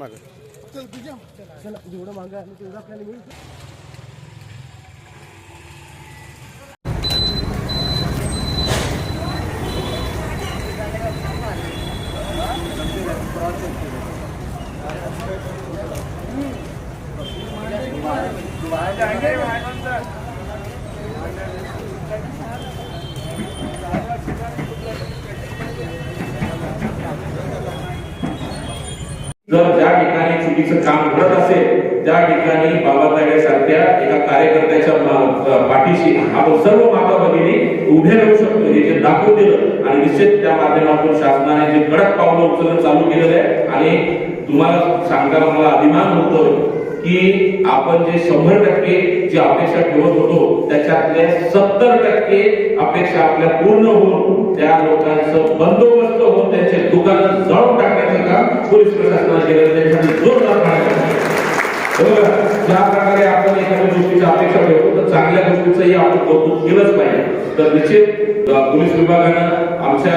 माग चल तुझ्या चला जेवढं मागं आलं तेवढं आपल्याला मिळू जाएंगे जर ज्या ठिकाणी चुकीचं काम घडत असेल त्या ठिकाणी बाबासाहेब सारख्या एका कार्यकर्त्याच्या पाठीशी आपण सर्व माता भगिनी उभे राहू शकतो. हे जे दाखवून दिलं आणि निश्चित त्या माध्यमातून शासनाने जे कडक पावलं उचलून चालू केलेलं आहे. आणि तुम्हाला सांगताना मला अभिमान होतो की आपण जे शंभर टक्के जी अपेक्षा ठेवत होतो त्याच्यातल्या सत्तर टक्के अपेक्षा आपल्या पूर्ण होऊन त्या लोकांचं बंदोबस्त होऊन त्यांचे दुकान जाळून टाकण्याचं काम पोलीस प्रशासनाने केलं त्याच्यामध्ये जोरदार ज्या प्रकारे आपण एखाद्या गोष्टीची अपेक्षा ठेवतो चांगल्या गोष्टीचंही आपण कौतुक केलंच पाहिजे. तर निश्चित पोलीस विभागानं आमच्या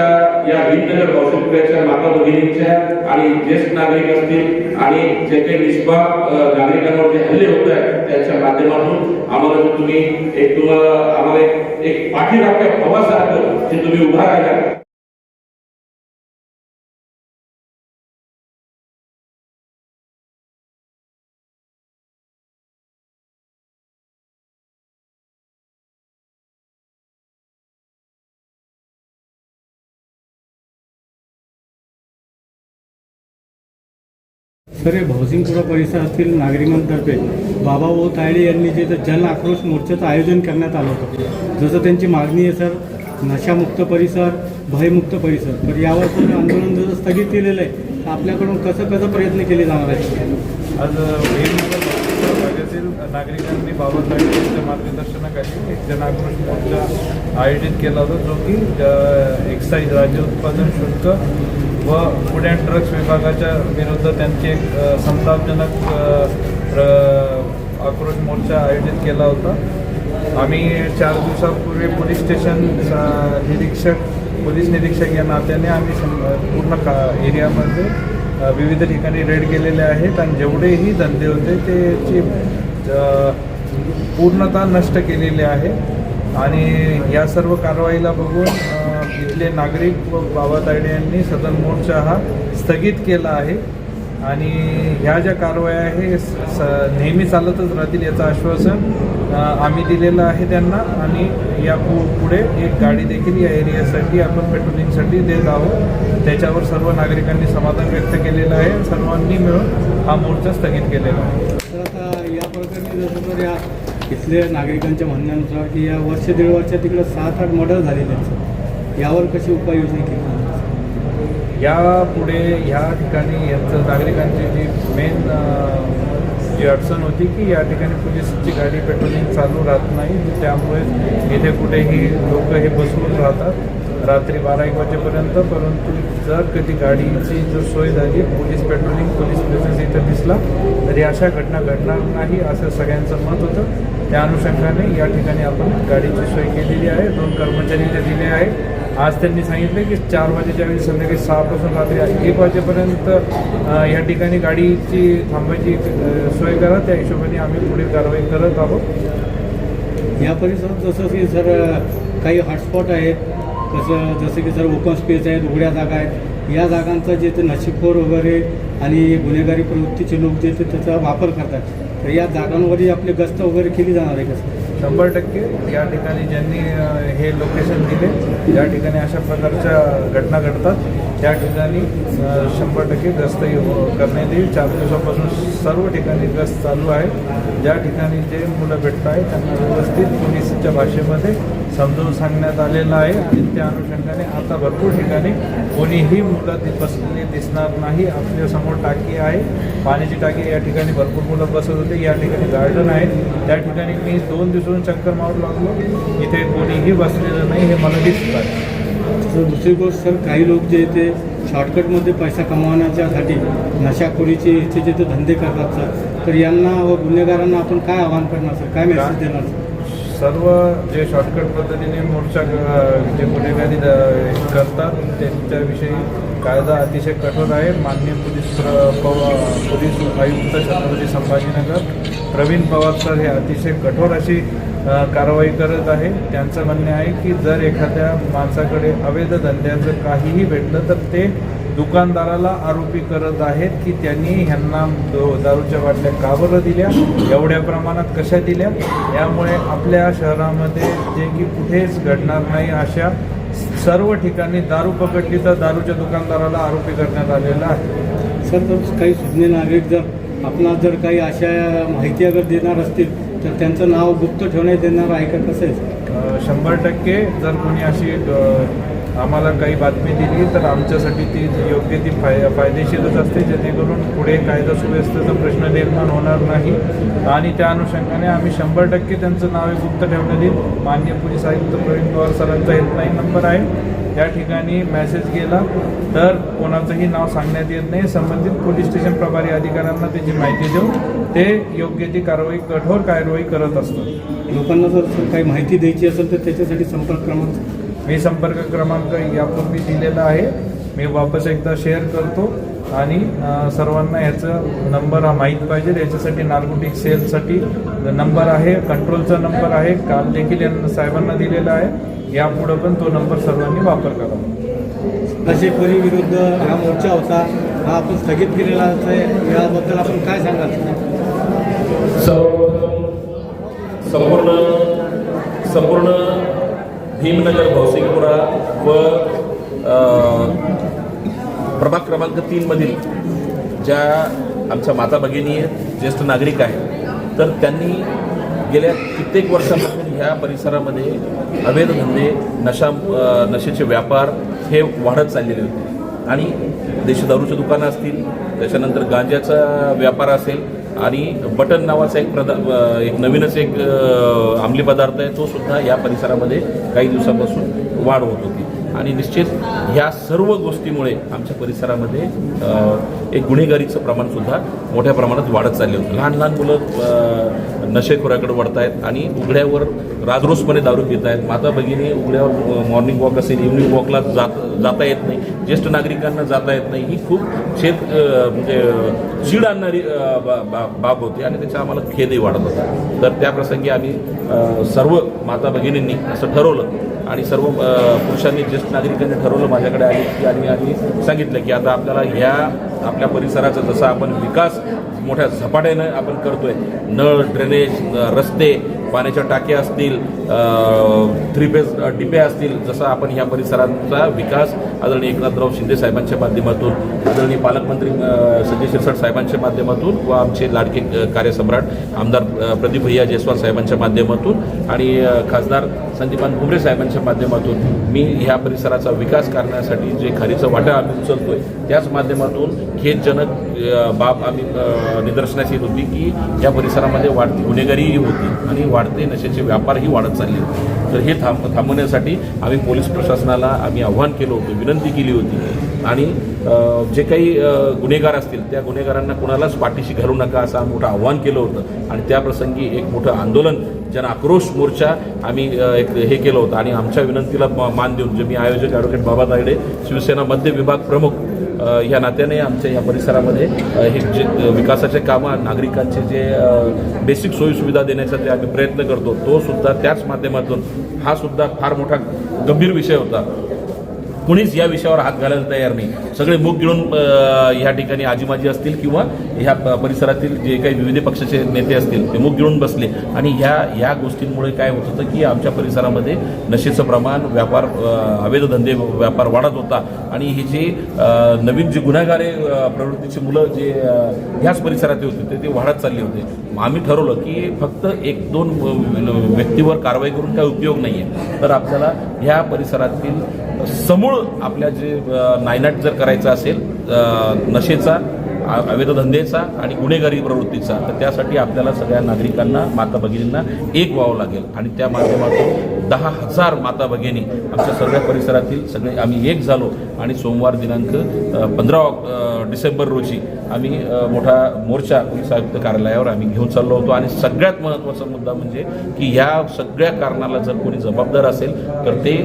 या भीमनगर बहुशक्रियाच्या माता भगिनींच्या आणि ज्येष्ठ नागरिक असतील आणि जे काही निष्पाप नागरिकांवर जे हल्ले होत आहेत त्याच्या माध्यमातून आम्हाला तुम्ही एक तुम्हाला आम्हाला एक पाठीराख्या हवासारखं जे तुम्ही उभा राहिला सर हे भावसिंगपुरा परिसरातील नागरिकांतर्फे बाबाभाऊ तायडे यांनी जे जन आक्रोश मोर्चाचं आयोजन करण्यात आलं होतं. जसं त्यांची मागणी आहे सर नशामुक्त परिसर भयमुक्त परिसर. तर यावर सर आंदोलन जसं स्थगित केलेलं आहे तर आपल्याकडून कसं कसं प्रयत्न केले जाणार आहेत? आज वेगवेगळ्या भागातील नागरिकांनी बाबासाहेब यांच्या मार्गदर्शनाखाली एक जनाक्रोश मोर्चा आयोजित केला होता जो की एक्साईज राज्य उत्पादन शुल्क व फूड अँड ड्रग्स विभागाच्या विरुद्ध त्यांची एक संतापजनक आक्रोश मोर्चा आयोजित केला होता. आम्ही चार दिवसापूर्वी पोलीस स्टेशन निरीक्षक पोलीस निरीक्षक या नात्याने आम्ही पूर्ण का एरियामध्ये विविध ठिकाणी रेड केलेले आहेत आणि जेवढेही धंदे होते ते पूर्णतः नष्ट केलेले आहे. आणि या सर्व कारवाईला बघून इथले नागरिक व बाबा तायडे यांनी सदन मोर्चा हा स्थगित केला आहे. आणि ह्या ज्या कारवाया आहे स स- नेहमी चालतच राहतील याचं आश्वासन आम्ही दिलेलं आहे त्यांना. आणि या पु पुढे एक गाडी देखील या एरियासाठी आपण पेट्रोलिंगसाठी देत आहोत. त्याच्यावर सर्व नागरिकांनी समाधान व्यक्त केलेलं आहे. सर्वांनी मिळून हा मोर्चा स्थगित केलेला आहे. तर आता या प्रकरणी जसं तर या इथल्या नागरिकांच्या म्हणण्यानुसार की या वर्ष दीड वर्षात तिकडं सात आठ मर्डर झालेले आहेत. यावर कशी उपाययोजना केली? यापुढे ह्या ठिकाणी यांचं नागरिकांची जी मेन जी अडचण होती की या ठिकाणी पोलिसची गाडी पेट्रोलिंग चालू राहत नाही त्यामुळे इथे कुठेही लोक हे बसवून राहतात. रात्री बारा एक वाजेपर्यंत परंतु जर कधी गाडीची जर सोय झाली पोलीस पेट्रोलिंग पोलीस प्रेझेन्स इथं दिसला तरी अशा घटना घडणार नाही असं सगळ्यांचं मत होतं. त्या अनुषंगाने या ठिकाणी आपण गाडीची सोय केलेली आहे दोन कर्मचारी इथे दिले आहेत. आज त्यांनी सांगितलं की चार वाजेच्या वेळी संध्याकाळी सहापासून रात्री एक वाजेपर्यंत या ठिकाणी गाडीची थांबायची सोय करा. त्या हिशोबाने आम्ही पुढील कारवाई करत आहोत. या परिसरात जसं की सर काही हॉटस्पॉट आहेत तसं जसं की सर ओपन स्पेस आहेत उघड्या जागा आहेत. या जागांचं जे ते नशीबखोर वगैरे आणि गुन्हेगारी प्रवृत्तीचे लोक जे ते त्याचा वापर करतात. तर या जागांवरही आपली गस्त वगैरे केली जाणार आहे का सर? शंभर टक्के या ठिकाणी ज्यांनी हे लोकेशन दिले ज्या ठिकाणी अशा प्रकारच्या घटना घडतात. त्या ठिकाणी शंभर टक्के गस्त करण्यात येईल. चार दिवसापासून सर्व ठिकाणी गस्त चालू आहे. ज्या ठिकाणी जे मुलं भेटत आहेत त्यांना व्यवस्थित पोलिसच्या भाषेमध्ये समजावून सांगण्यात आलेलं आहे आणि त्या अनुषंगाने आता भरपूर ठिकाणी कोणीही मुलं बसलेली दिसणार नाही. आपल्यासमोर टाकी आहे. पाण्याची टाकी या ठिकाणी भरपूर मुलं बसत होते. या ठिकाणी गार्डन आहे त्या ठिकाणी मी दोन दिवसांनी चक्कर मारू लागलो. इथे कोणीही बसलेलं नाही हे मला दिसत आहे. तर दुसरी गोष्ट सर काही लोक जे इथे शॉर्टकटमध्ये पैसा कमावण्याच्यासाठी नशाखोरीचे इथे जे ते धंदे करतात सर तर यांना व गुन्हेगारांना आपण काय आव्हान करणार सर? काय मेसेज देणार सर? सर्व जे शॉर्टकट पद्धतीने मोर्चा जे गुन्हेगारी करतात त्यांच्याविषयी कायदा अतिशय कठोर आहे. माननीय पोलीस प्र पोलीस आयुक्त छत्रपती संभाजीनगर प्रवीण पवार सर हे अतिशय कठोर अशी कारवाई करत आहे. त्यांचं म्हणणे आहे की जर एखाद्या माणसाकडे अवैध धंद्याचं काहीही भेटलं तर ते दुकानदाराला आरोपी करत आहेत की त्यांनी ह्यांना दारूच्या बाटल्या का बरं दिल्या? एवढ्या प्रमाणात कशा दिल्या? यामुळे आपल्या शहरामध्ये जे की कुठेच घडणार नाही अशा सर्व ठिकाणी दारू पकडली तर दारूच्या दुकानदाराला आरोपी करण्यात आलेला आहे. सर तर काही सुज्ञ नागरिक जर आपणास जर काही अशा माहिती अगर देणार असतील तर त्यांचं नाव गुप्त ठेवण्यात येणार आहे का कसं शंभर टक्के जर कोणी अशी आम्हाला काही बातमी दिली तर आमच्यासाठी ती योग्य ती फाय फायदेशीरच असते जेणेकरून पुढे कायदा सुव्यवस्थेचा प्रश्न निर्माण होणार नाही. आणि त्या अनुषंगाने आम्ही शंभर टक्के त्यांचं नावे गुप्त ठेवण्यात येईल मान्य पोलीस आयुक्त प्रवीण पवार सरांचा हेल्पलाईन नंबर आहे. त्या ठिकाणी मेसेज गेला तर कोणाचंही नाव सांगण्यात येत नाही. संबंधित पोलीस स्टेशन प्रभारी अधिकाऱ्यांना त्याची माहिती देऊन ते योग्य ती कारवाई कठोर कारवाई करत असतात. लोकांना जर काही माहिती द्यायची असेल तर त्याच्यासाठी संपर्क क्रमांक मी संपर्क क्रमांक यापूर्वी दिलेला आहे. मी वापस एकदा शेअर करतो. आणि सर्वांना ह्याचं नंबर हा माहीत पाहिजे. याच्यासाठी नार्कोटिक सेलसाठी नंबर आहे कंट्रोलचा नंबर आहे. काल देखील यांना साहेबांना दिलेला आहे. यापुढं पण तो नंबर सर्वांनी वापर करावा. नशेखोरी विरुद्ध हा मोर्चा होता हा आपण स्थगित केलेला आहे याबद्दल आपण काय सांगाल? सर्वप्रथम संपूर्ण संपूर्ण भीमनगर भौसिंगपुरा व प्रभाग क्रमांक तीनमधील ज्या आमच्या माता भगिनी आहेत ज्येष्ठ नागरिक आहेत तर त्यांनी गेल्या कित्येक वर्षापासून ह्या परिसरामध्ये अवैध धंदे नशा नशेचे व्यापार हे वाढत चाललेले होते. आणि देशी दारूची दुकानं असतील त्याच्यानंतर गांजाचा व्यापार असेल आणि बटन नावाचा एक प्रदा एक नवीनच एक अंमली पदार्थ आहे तो सुद्धा या परिसरामध्ये काही दिवसापासून वाढ होत होती. आणि निश्चित ह्या सर्व गोष्टीमुळे आमच्या परिसरामध्ये एक गुन्हेगारीचं प्रमाणसुद्धा मोठ्या प्रमाणात वाढत चालले होतं. लहान लहान मुलं नशेखोराकडे वळत आहेत आणि उघड्यावर राजरोसपणे दारू पित आहेत माता भगिनी उघड्यावर मॉर्निंग वॉक असेल इव्हनिंग वॉकला जात जाता येत नाही. ज्येष्ठ नागरिकांना जाता येत नाही. ही खूप शेत म्हणजे चीड आणणारी बा- बा- बाब होती आणि त्याचा आम्हाला खेदही वाढत होता. तर त्या प्रसंगी आम्ही सर्व माता भगिनींनी असं ठरवलं आणि सर्व पुरुषांनी ज्येष्ठ नागरिकांनी ठरवलं माझ्याकडे आले की आणि आणि सांगितलं की आता आपल्याला ह्या आपल्या परिसराचा जसा आपण विकास मोठ्या झपाट्यानं आपण करतोय नळ ड्रेनेज रस्ते पाण्याच्या टाक्या असतील थ्री फेज डिपे असतील जसा आपण ह्या परिसराचा विकास आदरणीय एकनाथराव शिंदे साहेबांच्या माध्यमातून आदरणीय पालकमंत्री संजय शिरसाट साहेबांच्या माध्यमातून व आमचे लाडके कार्यसम्राट आमदार प्रदीप भैया जयस्वाल साहेबांच्या माध्यमातून आणि खासदार संदीपान भुमरे साहेबांच्या माध्यमातून मी ह्या परिसराचा विकास करण्यासाठी जे खारीचं वाटा आम्ही उचलतोय त्याच माध्यमातून खेदजनक बाब आम्ही निदर्शनास येत होती की या परिसरामध्ये वाढती गुन्हेगारीही होती आणि वाढते नशेचे व्यापारही वाढत चालले होते. तर हे थांब थांबवण्यासाठी आम्ही पोलीस प्रशासनाला आम्ही आव्हान केलं होतं विनंती केली होती. आणि जे काही गुन्हेगार असतील त्या गुन्हेगारांना कुणालाच पाठीशी घालू नका असं आम्ही मोठं आव्हान केलं होतं. आणि त्याप्रसंगी एक मोठं आंदोलन जन आक्रोश मोर्चा आम्ही एक हे केलं होतं. आणि आमच्या विनंतीला मान देऊन जे मी आयोजक ॲडव्होकेट बाबा तायडे शिवसेना मध्य विभाग प्रमुख ह्या नात्याने आमच्या या परिसरामध्ये हे जे विकासाचे कामं नागरिकांचे जे बेसिक सोयीसुविधा देण्याचा जे आम्ही प्रयत्न करतो तो सुद्धा त्याच माध्यमातून हा सुद्धा फार मोठा गंभीर विषय होता. कुणीच या विषयावर हात घालायला तयार नाही. सगळे मुख गिळून ह्या ठिकाणी आजीमाजी असतील किंवा ह्या प- परिसरातील जे काही विविध पक्षाचे नेते असतील ते मुख गिळून बसले. आणि ह्या ह्या गोष्टींमुळे काय होत होतं की आमच्या परिसरामध्ये नशेचं प्रमाण व्यापार अवैध धंदे व्यापार वाढत होता. आणि हे जे नवीन जे गुन्हेगारे प्रवृत्तीचे प्रवृत्तीची मुलं जे ह्याच परिसरात होते ते ते वाढत चालले होते. आम्ही ठरवलं की फक्त एक दोन व्यक्तीवर कारवाई करून काही उपयोग नाही आहे तर आपल्याला ह्या परिसरातील समूळ आपल्या जे नायनाट जर करायचं असेल नशेचा अ- अवैध आणि गुन्हेगारी प्रवृत्तीचा. तर त्यासाठी आपल्याला सगळ्या नागरिकांना माता भगिनींना एक व्हावं लागेल. आणि त्या माध्यमातून दहा हजार माता भगिनी आमच्या सगळ्या परिसरातील सगळे आम्ही एक झालो. आणि सोमवार दिनांक पंधरा डिसेंबर रोजी आम्ही मोठा मोर्चा पोलीस आयुक्त कार्यालयावर आम्ही घेऊन चाललो होतो. आणि सगळ्यात महत्त्वाचा मुद्दा म्हणजे की ह्या सगळ्या कारणाला जर कोणी जबाबदार असेल तर ते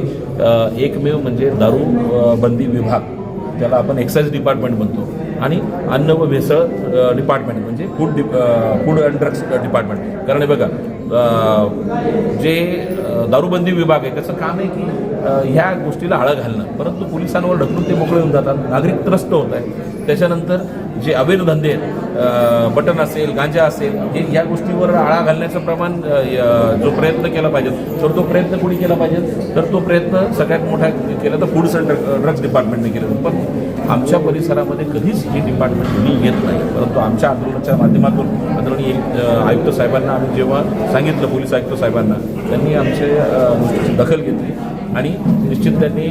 एकमेव म्हणजे दारू बंदी विभाग. त्याला आपण एक्साईज डिपार्टमेंट म्हणतो. आणि अन्न व भेसळ डिपार्टमेंट म्हणजे फूड डिप फूड अँड ड्रग्स डिपार्टमेंट कारण बघा जे दारूबंदी विभाग आहे त्याचं काम आहे की ह्या गोष्टीला आळा घालणं. परंतु पोलिसांवर ढकलून ते मोकळे होऊन जातात. नागरिक त्रस्त होत आहे त्याच्यानंतर जे अवैध धंदे आहेत बटन असेल गांजा असेल हे या गोष्टीवर आळा घालण्याचं प्रमाण जो प्रयत्न केला पाहिजे. तर तो प्रयत्न कोणी केला पाहिजे तर तो प्रयत्न सगळ्यात मोठा केला तर फूड अँड ड्रग्स डिपार्टमेंटने केला. पण आमच्या परिसरामध्ये कधीच हे डिपार्टमेंट मी येत नाही. परंतु आमच्या आंदोलनाच्या माध्यमातून आदरणीय आयुक्त साहेबांना आम्ही जेव्हा सांगितलं पोलीस आयुक्त साहेबांना त्यांनी आमचे अ, दखल घेतली. आणि निश्चित त्यांनी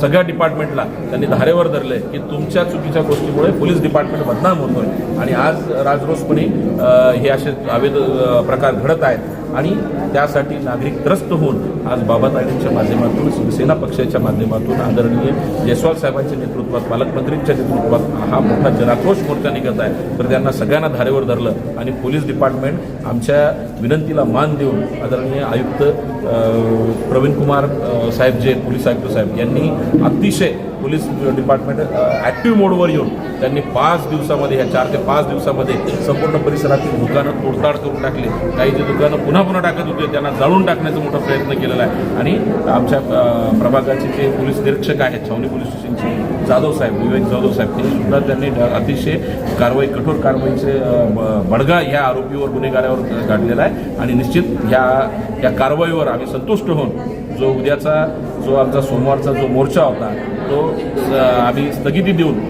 सगळ्या डिपार्टमेंटला त्यांनी धारेवर धरले की तुमच्या चुकीच्या गोष्टीमुळे पोलीस डिपार्टमेंट बदनाम होतोय. आणि आज राजरोसपणे हे असे अवैध प्रकार घडत आहेत. आणि त्यासाठी नागरिक त्रस्त होऊन आज बाबा माध्यमातून शिवसेना पक्षाच्या माध्यमातून आदरणीय जयस्वाल साहेबांच्या नेतृत्वात पालकमंत्रींच्या नेतृत्वात हा मोठा जनाक्रोश मोर्चा निघत आहे. तर त्यांना सगळ्यांना धारेवर धरलं आणि पोलीस डिपार्टमेंट आमच्या विनंतीला मान देऊन आदरणीय आयुक्त प्रवीण कुमार साहेब जे पोलीस आयुक्त साहेब यांनी अतिशय पोलीस डिपार्टमेंट ॲक्टिव्ह मोडवर येऊन त्यांनी पाच दिवसामध्ये ह्या चार ते पाच दिवसामध्ये संपूर्ण परिसरातील दुकानं तोडताड करून टाकली. काही जे दुकानं पुन्हा पुन्हा टाकत होते त्यांना जाळून टाकण्याचा मोठा प्रयत्न केलेला आहे. आणि आमच्या प्रभागाचे जे पोलीस निरीक्षक आहेत छावणी पोलीस स्टेशनचे जाधव साहेब विवेक जाधव साहेब ते सुद्धा त्यांनी अतिशय कारवाई कठोर कारवाईचे बडगा ह्या आरोपीवर गुन्हेगारावर गाडलेला आहे. आणि निश्चित ह्या या कारवाईवर आम्ही संतुष्ट होऊन जो उद्याचा जो आमचा सोमवारचा जो मोर्चा होता तो आम्ही स्थगिती देऊन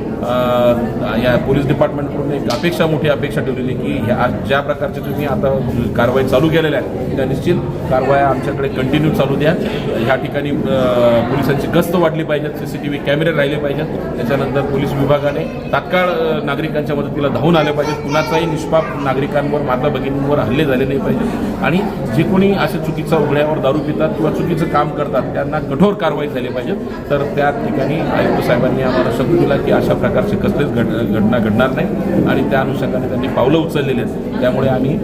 या पोलीस डिपार्टमेंटकडून एक अपेक्षा मोठी अपेक्षा ठेवलेली की ह्या ज्या प्रकारच्या तुम्ही आता कारवाई चालू केलेल्या आहेत त्या निश्चित कारवाया आमच्याकडे कंटिन्यू चालू द्या. ह्या ठिकाणी पोलिसांची गस्त वाढली पाहिजेत सी सी टी व्ही कॅमेरे राहिले पाहिजेत. त्याच्यानंतर पोलीस विभागाने तात्काळ नागरिकांच्या मदतीला धावून आले पाहिजेत. कुणाचाही निष्पाप नागरिकांवर माता भगिनींवर हल्ले झाले नाही पाहिजेत. आणि जे कोणी असे चुकीचा उघड्यावर दारू पितात किंवा चुकीचं काम करतात त्यांना कठोर कारवाई झाली पाहिजे. तर त्या ठिकाणी आयुक्त साहेबांनी आम्हाला शब्द दिला की अशा प्रकारचे कसलेच घट घटना घडणार नाही आणि त्या अनुषंगाने त्यांनी पावलं उचललेली आहेत. त्यामुळे आम्ही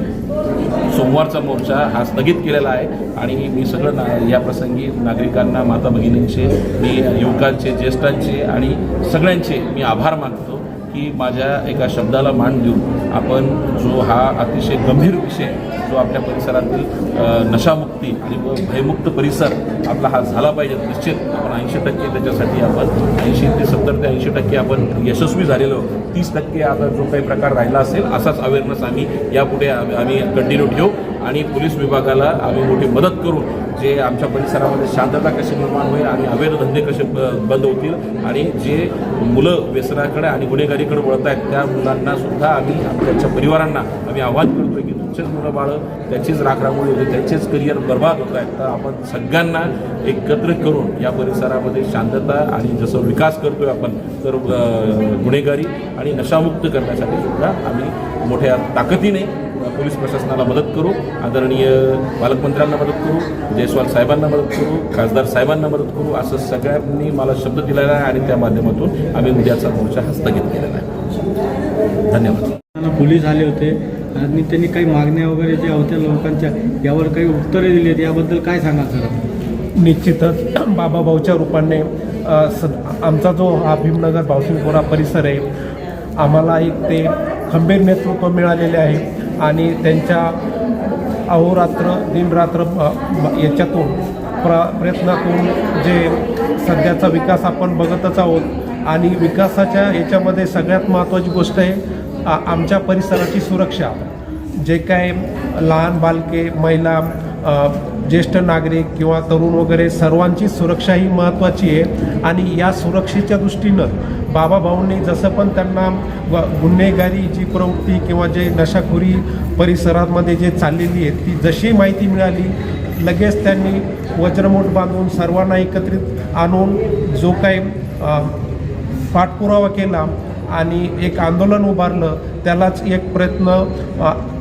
सोमवारचा मोर्चा हा स्थगित केलेला आहे आणि मी सगळं ना या प्रसंगी नागरिकांना माता भगिनींचे मी युवकांचे ज्येष्ठांचे आणि सगळ्यांचे मी आभार मानतो की माझ्या एका शब्दाला मान देऊन आपण जो हा अतिशय गंभीर विषय जो आपल्या परिसरातील नशामुक्ती आणि भयमुक्त परिसर आपला हा झाला पाहिजे निश्चित आपण ऐंशी टक्के त्याच्यासाठी आपण ऐंशी ते सत्तर ते ऐंशी टक्के आपण यशस्वी झालेलो तीस टक्के आता जो काही प्रकार राहिला असेल असाच अवेअरनेस आम्ही यापुढे आम्ही कंटिन्यू ठेवू आणि पोलीस विभागाला आम्ही मोठी मदत करू जे आमच्या परिसरामध्ये शांतता कशी निर्माण होईल आणि अवैध धंदे कसे ब- बंद होतील आणि जे मुलं व्यसनाकडे आणि गुन्हेगारीकडे वळत आहेत त्या मुलांना सुद्धा आम्ही त्यांच्या परिवारांना आम्ही आव्हान करू की मुलं बाळं त्याचीच राखरामोळी होते त्यांचेच करिअर बर्बाद होत आहेत. तर आपण सगळ्यांना एकत्र करून या परिसरामध्ये शांतता आणि जसं विकास करतोय आपण तर गुन्हेगारी आणि नशामुक्त करण्यासाठी सुद्धा आम्ही मोठ्या ताकदीने पोलीस प्रशासनाला मदत करू आदरणीय पालकमंत्र्यांना मदत करू जयस्वाल साहेबांना मदत करू खासदार साहेबांना मदत करू असं सगळ्यांनी मला शब्द दिलेला आहे आणि त्या माध्यमातून आम्ही उद्याचा मोर्चा हस्तगित केलेला आहे. धन्यवाद. पोलीस आले होते. आणि त्यांनी काही मागण्या वगैरे ज्या होत्या लोकांच्या यावर काही उत्तरे दिली आहेत याबद्दल काय सांगाल सर निश्चितच. बाबाभाऊच्या रूपाने स आमचा जो हा भीमनगर भावसिंगपुरा परिसर आहे आम्हाला एक ते खंबीर नेतृत्व मिळालेले आहे आणि त्यांच्या अहोरात्र दिनरात्र याच्यातून प्र प्रयत्नातून जे सध्याचा विकास आपण बघतच आहोत आणि विकासाच्या याच्यामध्ये सगळ्यात महत्त्वाची गोष्ट आहे आमच्या परिसराची सुरक्षा. जे काय लहान बालके महिला ज्येष्ठ नागरिक किंवा तरुण वगैरे सर्वांची सुरक्षा ही महत्त्वाची आहे. आणि या सुरक्षेच्या दृष्टीनं बाबा भाऊंनी जसं पण त्यांना व गुन्हेगारी जी प्रवृत्ती किंवा जे नशाखोरी परिसरामध्ये जे चाललेली आहे ती जशी माहिती मिळाली लगेच त्यांनी वज्रमूठ बांधून सर्वांना एकत्रित आणून जो काही पाठपुरावा केला आणि एक आंदोलन उभारलं त्यालाच एक प्रयत्न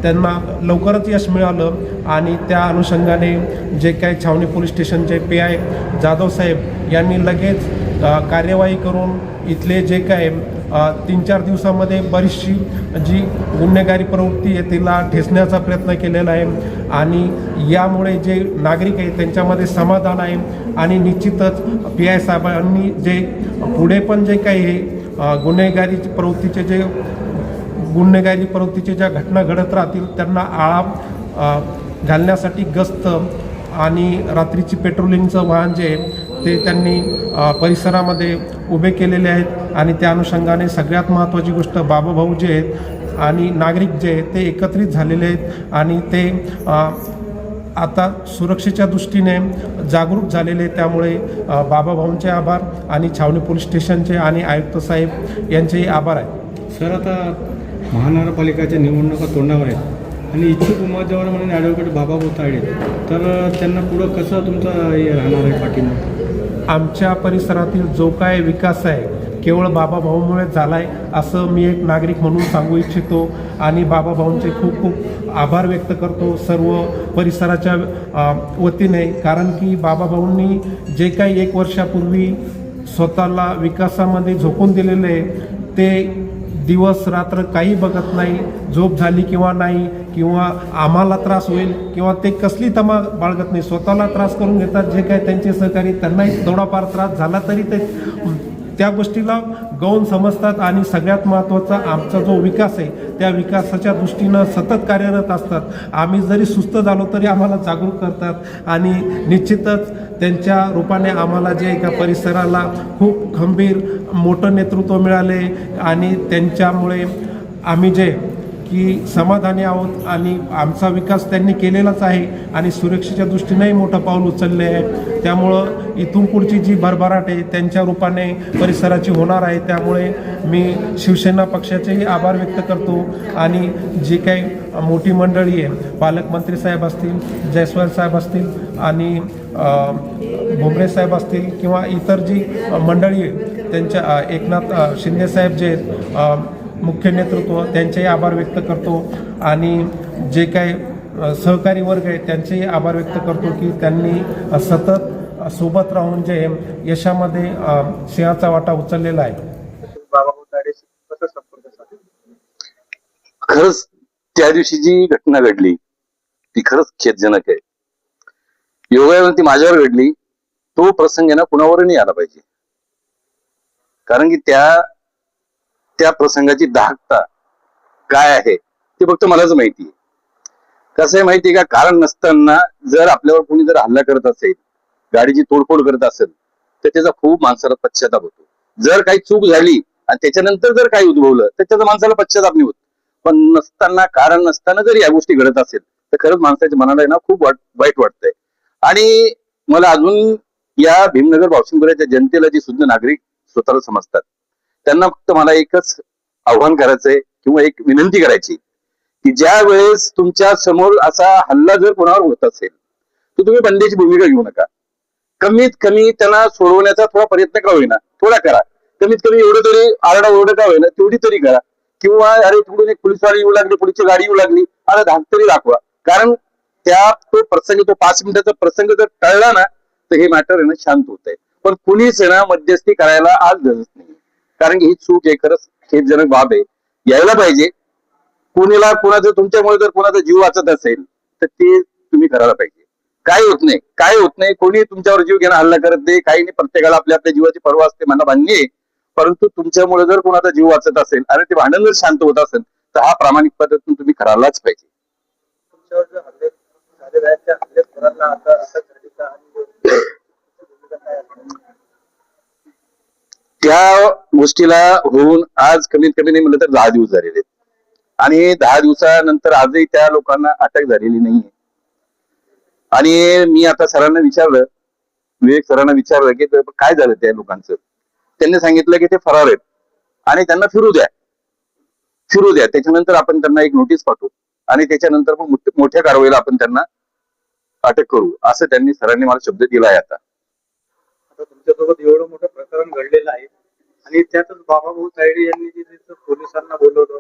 त्यांना लवकरच यश मिळालं. आणि त्या अनुषंगाने जे काही छावणी पोलीस स्टेशनचे पी आय जाधव साहेब यांनी लगेच कार्यवाही करून इथले जे काय तीन चार दिवसामध्ये बरीचशी जी गुन्हेगारी प्रवृत्ती आहे तिला ठेचण्याचा प्रयत्न केलेला आहे. आणि यामुळे जे नागरिक आहे त्यांच्यामध्ये समाधान आहे. आणि निश्चितच पी आय साहेबांनी जे पुढे पण जे काही हे गुन्हेगारी प्रवृत्तीचे जे गुन्हेगारी प्रवृत्तीच्या ज्या घटना घडत राहतील त्यांना आळा घालण्यासाठी गस्त आणि रात्रीची पेट्रोलिंगचं वाहन जे ते त्यांनी परिसरामध्ये उभे केलेले आहेत आणि त्या अनुषंगाने सगळ्यात महत्त्वाची गोष्ट बाबाभाऊ जे आहेत आणि नागरिक जे आहेत ते एकत्रित झालेले आहेत आणि ते आता सुरक्षेच्या दृष्टीने जागरूक झालेले त्यामुळे बाबाभाऊंचे आभार आणि छावणी पोलीस स्टेशनचे आणि आयुक्त साहेब यांचेही आभार आहे सर आता महानगरपालिकाच्या निवडणुका तोंडावर आहेत आणि इच्छुक उमेदवार म्हणून ॲडव्होकेट बाबा बोताडे तर त्यांना पुढं कसं तुमचं हे राहणार आहे पाठिंबा? आमच्या परिसरातील जो काय विकास आहे केवळ बाबाभाऊमुळे झाला आहे असं मी एक नागरिक म्हणून सांगू इच्छितो आणि बाबाभाऊंचे खूप खूप आभार व्यक्त करतो सर्व परिसराच्या वतीने. कारण की बाबाभाऊंनी जे काही एक वर्षापूर्वी स्वतःला विकासामध्ये झोकून दिलेले आहे ते दिवस रात्र काही बघत नाही झोप झाली किंवा नाही किंवा आम्हाला त्रास होईल किंवा ते कसली तमा बाळगत नाही. स्वतःला त्रास करून घेतात जे काय त्यांचे सहकारी त्यांनाही थोडाफार त्रास झाला तरी ते त्या गोष्टीला गौण समजतात आणि सगळ्यात महत्त्वाचा आमचा जो विकास आहे त्या विकासाच्या दृष्टीनं सतत कार्यरत असतात. आम्ही जरी सुस्त झालो तरी आम्हाला जागरूक करतात आणि निश्चितच त्यांच्या रूपाने आम्हाला जे एका परिसराला खूप खंबीर मोठं नेतृत्व मिळाले आणि त्यांच्यामुळे आम्ही जे की समाधानी आहोत आणि आमचा विकास त्यांनी केलेलाच आहे आणि सुरक्षेच्या दृष्टीनेही मोठं पाऊल उचलले आहे. त्यामुळं इथून पुढची जी भरभराट आहे त्यांच्या रूपाने परिसराची होणार आहे. त्यामुळे मी शिवसेना पक्षाचेही आभार व्यक्त करतो आणि जी काही मोठी मंडळी आहे पालकमंत्री साहेब असतील जयस्वाल साहेब असतील आणि अ, भुमरे साहेब असतील किंवा इतर जी मंडळी आहे त्यांच्या एकनाथ शिंदे साहेब जे आहेत मुख्य नेतृत्व त्यांचेही आभार व्यक्त करतो. आणि जे काही सहकारी वर्ग आहे त्यांचेही आभार व्यक्त करतो की त्यांनी सतत सोबत राहून जे यशामध्ये सिंहाचा वाटा उचललेला आहे. खरंच त्या दिवशी जी घटना घडली ती खरंच खेदजनक आहे. योगायोगाने ती माझ्यावर घडली. तो प्रसंग ना कुणावर नाही आला पाहिजे. कारण की त्या त्या प्रसंगाची दाहकता काय आहे ते फक्त मलाच माहिती आहे. कसं आहे माहिती का? कारण नसताना जर आपल्यावर कोणी जर हल्ला करत असेल गाडीची तोडफोड करत असेल तर त्याचा खूप माणसाला पश्चाताप होतो. जर काही चूक झाली आणि त्याच्यानंतर जर काही उद्भवलं तर त्याचा माणसाला पश्चाताप नाही होत. पण नसताना कारण नसताना जर या गोष्टी घडत असेल तर खरंच माणसाच्या मनाला आहे ना खूप वाट वाईट वाटतंय. आणि मला अजून या भीमनगर बावसिंगपुराच्या जनतेला जे शुद्ध नागरिक स्वतःला समजतात त्यांना फक्त मला एकच आव्हान करायचंय किंवा एक विनंती करायची की ज्या वेळेस तुमच्यासमोर असा हल्ला जर कोणावर होत असेल तर तुम्ही बंदेची भूमिका घेऊ नका. कमीत कमी त्यांना सोडवण्याचा थोडा प्रयत्न का होईना थोडा करा. कमीत कमी एवढं तरी आरडा ओरडा का होईना तेवढी तरी करा. किंवा अरे तिकडून एक पोलीसवाडी येऊ लागली पोलीसची गाडी येऊ लागली अरे धाक तरी दाखवा. कारण त्या तो प्रसंग तो पाच मिनिटाचा प्रसंग जर टळला ना तर हे मॅटर आहे ना शांत होत आहे पण कुणीच आहे ना मध्यस्थी करायला आज गरज नाही. कारण की ही चूक आहे खरंच खेदजनक बाब आहे. यायला पाहिजे. कुणीला कुणाचं तुमच्यामुळे जर कुणाचा जीव वाचत असेल तर ते तुम्ही करायला पाहिजे. काय होत नाही काय होत नाही कोणी तुमच्यावर जीव घेणं हल्ला करत नाही काही नाही प्रत्येकाला आपल्या आपल्या जीवाची पर्वा असते मला मान्य परंतु तुमच्यामुळे जर कोणाचा जीव वाचत असेल आणि ते भांडण जर शांत होत असेल तर हा प्रामाणिक पद्धतीने तुम्ही करायलाच पाहिजे. त्या गोष्टीला होऊन आज कमीत कमी नाही म्हणलं तर दहा दिवस झालेले आहेत. आणि दहा दिवसानंतर आजही त्या लोकांना अटक झालेली नाहीये. आणि मी आता सरांना विचारलं विवेक सरांना विचारलं की काय झालं त्या लोकांचं? त्यांनी सांगितलं की ते फरार आहेत. आणि त्यांना फिरू द्या. फिरू द्या. त्याच्यानंतर आपण त्यांना एक नोटीस पाठवू. आणि त्याच्यानंतर मग मोठ्या कारवाईला आपण त्यांना अटक करू. असं त्यांनी सरांनी मला शब्द दिला आहे आता. आता तुमच्यासोबत एवढं मोठं प्रकरण घडलेलं आहे. आणि त्यातच बाबाभाऊ तायडे यांनी जे पोलिसांना बोलवलं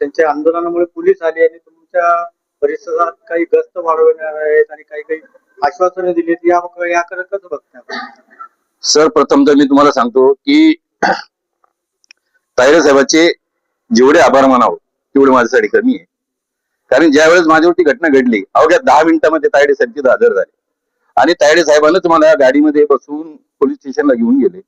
त्यांच्या आंदोलनामुळे पोलीस आले आणि तुमच्या परिसरात काही गस्त वाढवणार आहेत आणि काही काही आश्वासनं दिलीत या याकडे कसं सर प्रथम तर मी तुम्हाला सांगतो की तायडे साहेबांचे जेवढे आभार मानावं तेवढे माझ्यासाठी कमी आहे. कारण ज्या वेळेस माझ्यावरती घटना घडली अवघ्या दहा मिनिटामध्ये तायडे साहेब तिथं हजर झाले. आणि तायडे साहेबांनाच मला गाडीमध्ये बसवून पोलीस स्टेशनला घेऊन गेले.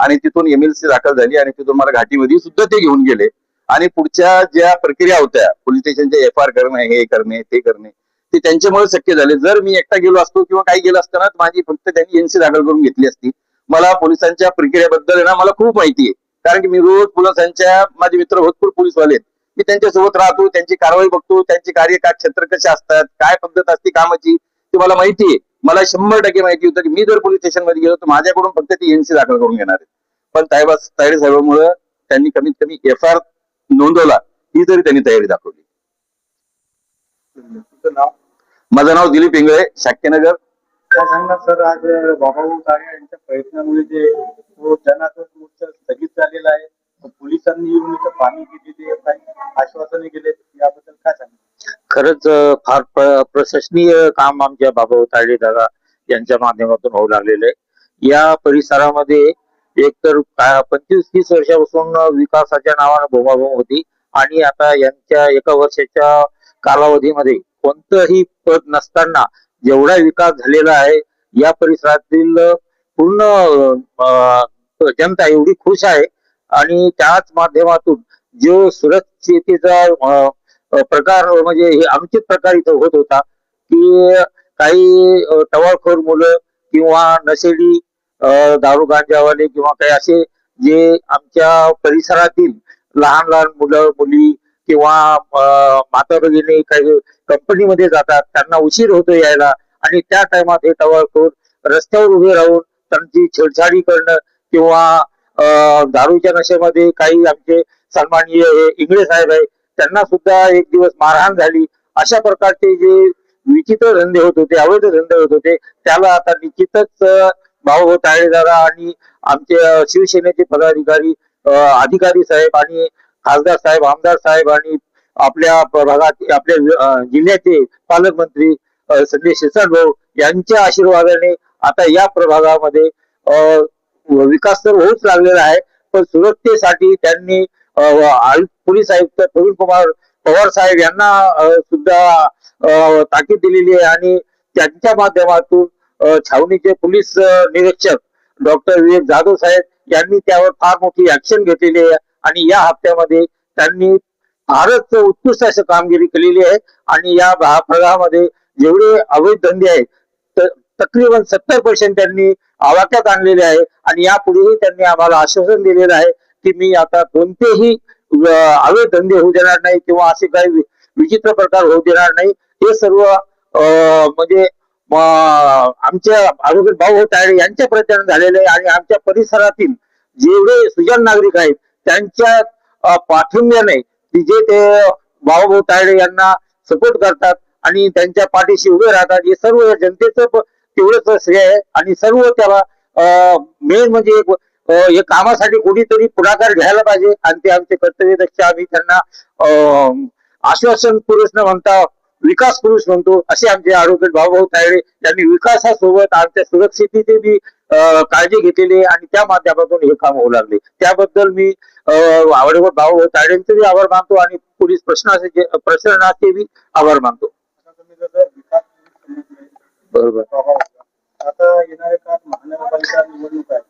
आणि तिथून एमएलसी दाखल झाली आणि तिथून मला घाटीमध्ये सुद्धा ते घेऊन गेले. आणि पुढच्या ज्या प्रक्रिया होत्या पोलीस स्टेशनच्या एफ आर करणे हे करणे ते करणे ते त्यांच्यामुळे शक्य झाले. जर मी एकटा गेलो असतो किंवा काही गेलो असताना माझी फक्त त्यांनी एनसी दाखल करून घेतली असती. मला पोलिसांच्या प्रक्रियेबद्दल ना मला खूप माहिती आहे. कारण की मी रोज पोलिसांच्या माझे मित्र भरपूर पोलीसवाले आहेत. मी त्यांच्यासोबत राहतो त्यांची कारवाई बघतो त्यांचे कार्य काय क्षेत्र कसे असतात काय पद्धत असते कामाची ती मला माहिती आहे. मला शंभर टक्के माहिती होतं की मी जर पोलीस स्टेशनमध्ये गेलो तर माझ्याकडून फक्त ती एनसी दाखल करून घेणार आहे पण तायबा तायडे साहेबांमुळे त्यांनी कमीत कमी एफ आर नोंदवला ही तरी त्यांनी तयारी दाखवली. माझं नाव दिलीप इंगळे शाक्यनगर. सर आज तायडे यांच्या प्रयत्नामुळे जे जनाक्रोश मोर्चा स्थगित झालेला आहे पोलिसांनी येऊन इथं पाणी दिली काही आश्वासने दिले याबद्दल काय सांगितलं खरंच फार प्र- प्रशंसनीय काम आमच्या बाबा तायडे दादा यांच्या माध्यमातून होऊ लागलेलं आहे. या परिसरामध्ये एकतर का- पंचवीस तीस वर्षापासून विकासाच्या नावानं भूमाभूम होती आणि आता यांच्या एका वर्षाच्या कालावधीमध्ये कोणतंही पद नसताना जेवढा विकास झालेला आहे या परिसरातील पूर्ण जनता एवढी खुश आहे आणि त्याच माध्यमातून जो सुरक्षितेचा प्रकार म्हणजे हे अनुचित प्रकार इथं होत होता की काही टवाळखोर मुलं किंवा नशेडी दारू गांजावाले किंवा काही असे जे आमच्या परिसरातील लहान लहान मुलं मुली किंवा अ, माता भगिनी काही कंपनीमध्ये जातात त्यांना उशीर होतो यायला आणि त्या टायमात हे टवाळखोर रस्त्यावर उभे राहून त्यांची छेडछाडी करणं किंवा दारूच्या नशेमध्ये काही आमचे सन्माननीय हे इंगळे साहेब आहे त्यांना सुद्धा एक दिवस मारहाण झाली. अशा प्रकारचे जे विचित्र धंदे होत होते अवैध धंदे होत होते त्याला आता निश्चितच अ, भाऊ ताळेदारा आणि आमचे शिवसेनेचे पदाधिकारी अधिकारी साहेब आणि खासदार साहेब आमदार साहेब आणि आपल्या भागात आपल्या जिल्ह्याचे पालकमंत्री संदेश संजय शिरसाट भाऊ यांच्या आशीर्वादाने आता या प्रभागामध्ये अ, विकास तर होऊच लागलेला आहे पण सुरक्षेसाठी त्यांनी आयुक्त पोलीस आयुक्त प्रवीण कुमार पवार साहेब यांना सुद्धा ताकीद दिलेली आहे आणि त्यांच्या माध्यमातून छावणीचे पोलीस निरीक्षक डॉक्टर विवेक जाधव साहेब यांनी त्यावर फार मोठी ऍक्शन घेतलेली आहे आणि या हप्त्यामध्ये त्यांनी फारच उत्कृष्ट अशी कामगिरी केलेली आहे आणि या भा- भागामध्ये जेवढे अवैध धंदे आहेत तकरीबन सत्तर पर्सेंट त्यांनी आवाक्यात आणलेले आहे. आणि यापुढेही त्यांनी आम्हाला आश्वासन दिलेलं आहे की मी आता कोणतेही अ, धंदे होऊ देणार नाही किंवा असे काही विचित्र प्रकार होऊ देणार नाही. हे सर्व म्हणजे आमच्या आरोग्य भाऊ तायडे यांच्या प्रयत्न झालेले आहे. आणि आमच्या परिसरातील जेवढे सुजन नागरिक आहेत त्यांच्या पाठिंब्याने जे ते भाऊभाऊ तायडे यांना सपोर्ट करतात आणि त्यांच्या पाठीशी उभे राहतात. हे सर्व जनतेचं तेवढंच श्रेय आहे. आणि सर्व त्याला मेन म्हणजे एक या कामासाठी कुणीतरी पुढाकार घ्यायला पाहिजे. आणि ते आमचे कर्तव्यदक्ष आम्ही त्यांना आश्वासन पुरुष न म्हणता विकास पुरुष म्हणतो असे आमचे आरोग्य भाऊभाऊ तायडे यांनी विकासासोबत आमच्या सुरक्षितेची बी काळजी घेतलेली आहे. आणि त्या माध्यमातून हे काम होऊ लागले. त्याबद्दल मी आवडीवर भाऊ तायडेंचे बी आभार मानतो. आणि पोलीस प्रश्नाचे प्रशासनाचे बी आभार मानतो. बरोबर. बाबाभाऊचा. आता येणाऱ्या काळात महानगरपालिका निवडणूक आहे.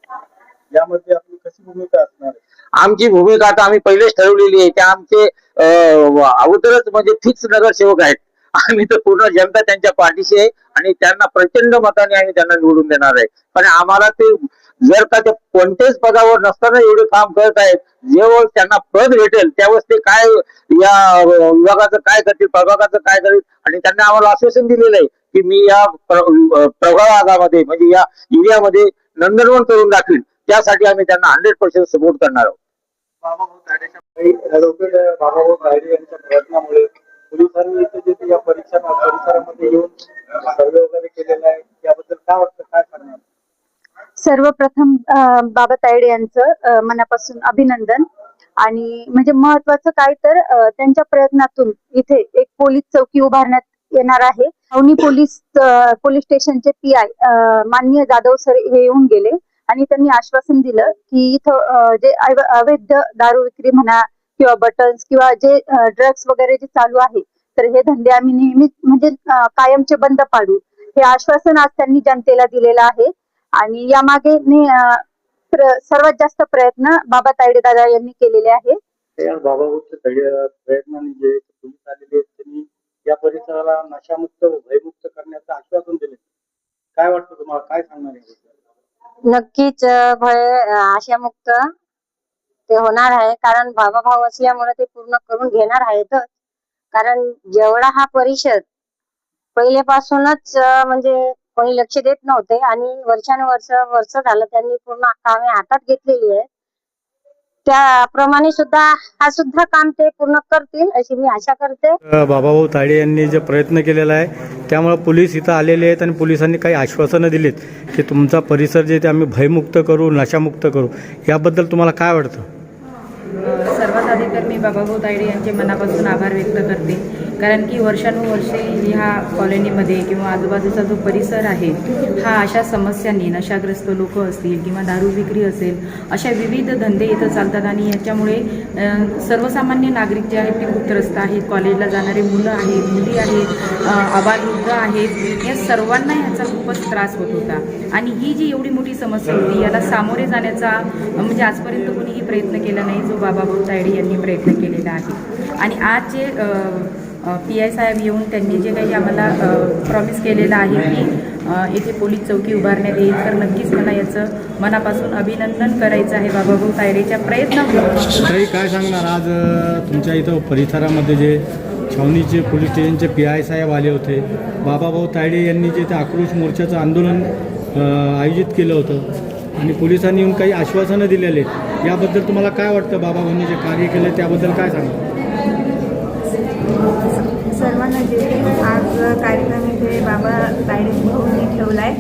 यामध्ये आपली कशी भूमिका असणार आहे? आमची भूमिका आता आम्ही पहिलेच ठरवलेली आहे त्या आमचे अगोदरच म्हणजे फिक्स नगरसेवक आहेत. आम्ही तर पूर्ण जनता त्यांच्या पाठीशी आहे आणि त्यांना प्रचंड मताने आम्ही त्यांना निवडून देणार आहे. पण आम्हाला ते जर का ते कोणत्याच पदावर नसताना एवढे काम करत आहेत जेव्हा त्यांना पद भेटेल त्यावेळेस ते काय या विभागाचं काय करतील प्रभागाचं काय करतील आणि त्यांना आम्हाला आश्वासन दिलेलं आहे की मी या प्र- प्रभागामध्ये म्हणजे या एरियामध्ये नंदनवन करून दाखवीन. त्यासाठी आम्ही त्यांना हंड्रेड पर्सेंट सपोर्ट करणार आहोत. बाबाभाऊ तायडेच्या यांच्या प्रयत्नामुळे पोलिसांनी इथे या परीक्षा परिसरामध्ये येऊन सर्वे वगैरे केलेला आहे त्याबद्दल काय वाटतं काय करणार? सर्वप्रथम बाबा तायडे यांचं मनापासून अभिनंदन. आणि म्हणजे महत्वाचं काय तर त्यांच्या प्रयत्नातून इथे एक पोलीस चौकी उभारण्यात येणार आहे. अवनी पोलीस पोलीस स्टेशनचे पी आय माननीय जाधव सर हे येऊन गेले. आणि त्यांनी आश्वासन दिलं की इथं जे अवैध दारू विक्री म्हणा किंवा बटन्स किंवा जे ड्रग्स वगैरे जे चालू आहे तर हे धंदे आम्ही नेहमीच म्हणजे कायमचे बंद पाडू. हे आश्वासन आज त्यांनी जनतेला दिलेलं आहे. आणि यामागे सर्वात जास्त प्रयत्न बाबा तायडे दादा यांनी केलेले आहे या बाबाभाऊच्या तळे- प्रयत्नाने जे पोलीस आलेले आहेत त्यांनी या परिसराला नशामुक्त भयमुक्त करण्याचं आश्वासन दिले. काय वाटतं तुम्हाला? काय सांगणार नक्कीच भय आशामुक्त ते होणार आहे. कारण भावाभाव असल्यामुळे ते पूर्ण करून घेणार आहेतच. कारण जेवढा हा परिषद पहिलेपासूनच म्हणजे कोणी लक्ष देत नव्हते आणि वर्षानुवर्ष वर्ष झालं त्यांनी पूर्ण कामे हातात घेतलेली आहे त्याप्रमाणे सुद्धा हा सुद्धा काम ते पूर्ण करतील अशी मी आशा करते. बाबाभाऊ तायडे यांनी जे प्रयत्न केलेला आहे त्यामुळे पोलीस इथं आलेले आहेत आणि पोलिसांनी काही आश्वासनं दिलीत की तुमचा परिसर जे ते आम्ही भयमुक्त करू नशामुक्त करू. याबद्दल तुम्हाला काय वाटतं? सर्वात आधी तर मी बाबाभाऊ तायडे यांचे मनापासून आभार व्यक्त करते. कारण की वर्षानुवर्षे ह्या कॉलनीमध्ये किंवा आजूबाजूचा जो परिसर आहे हा अशा समस्यांनी नशाग्रस्त लोक असतील किंवा दारू विक्री असेल अशा विविध धंदे इथं चालतात आणि याच्यामुळे सर्वसामान्य नागरिक जे आहेत ते खूप त्रस्त आहेत. कॉलेजला जाणारे मुलं आहेत मुली आहेत अ, आबालवृद्ध आहेत या सर्वांना ह्याचा खूपच त्रास होत होता. आणि ही जी एवढी मोठी समस्या होती याला सामोरे जाण्याचा म्हणजे आजपर्यंत कोणीही प्रयत्न केला नाही जो बाबा भाऊ तायडे यांनी प्रयत्न केलेला आहे. आणि आज जे पी आय साहेब येऊन त्यांनी जे काही आम्हाला प्रॉमिस केलेलं आहे की येथे पोलीस चौकी उभारण्यात येईल. तर नक्कीच मला याचं मनापासून अभिनंदन करायचं आहे बाबाभाऊ तायडेच्या प्रयत्नामुळे. काय सांगणार? आज तुमच्या इथं परिसरामध्ये जे छावणीचे पोलीस स्टेशनचे पी आय साहेब आले होते. बाबाभाऊ तायडे यांनी जे ते आक्रोश मोर्चाचं आंदोलन आयोजित केलं होतं आणि पोलिसांनी येऊन काही आश्वासनं दिलेले याबद्दल तुम्हाला काय वाटतं? बाबाभाऊंनी जे कार्य केलं त्याबद्दल काय सांगा म्हणजे आज कार्यक्रम इथे बाबा तायडे भाऊंनी ठेवला आहे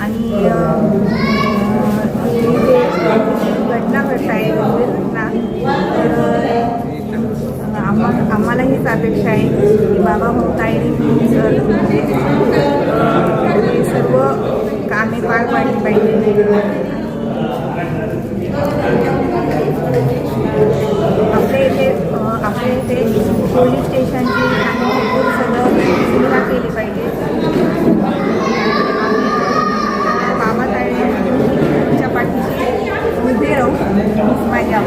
आणि इथे घटना घडत आहे घटना तर आम्हा आम्हाला हीच अपेक्षा आहे की बाबा भाऊ तायडे सर. म्हणजे हे सर्व कामे पार पाडली पाहिजे. आपल्या इथे आपल्या इथे पोलीस स्टेशनची आणि भरपूर सगळं सुविधा केली पाहिजे. आम्ही बाबा पाठीशी उभे राहू माझ्या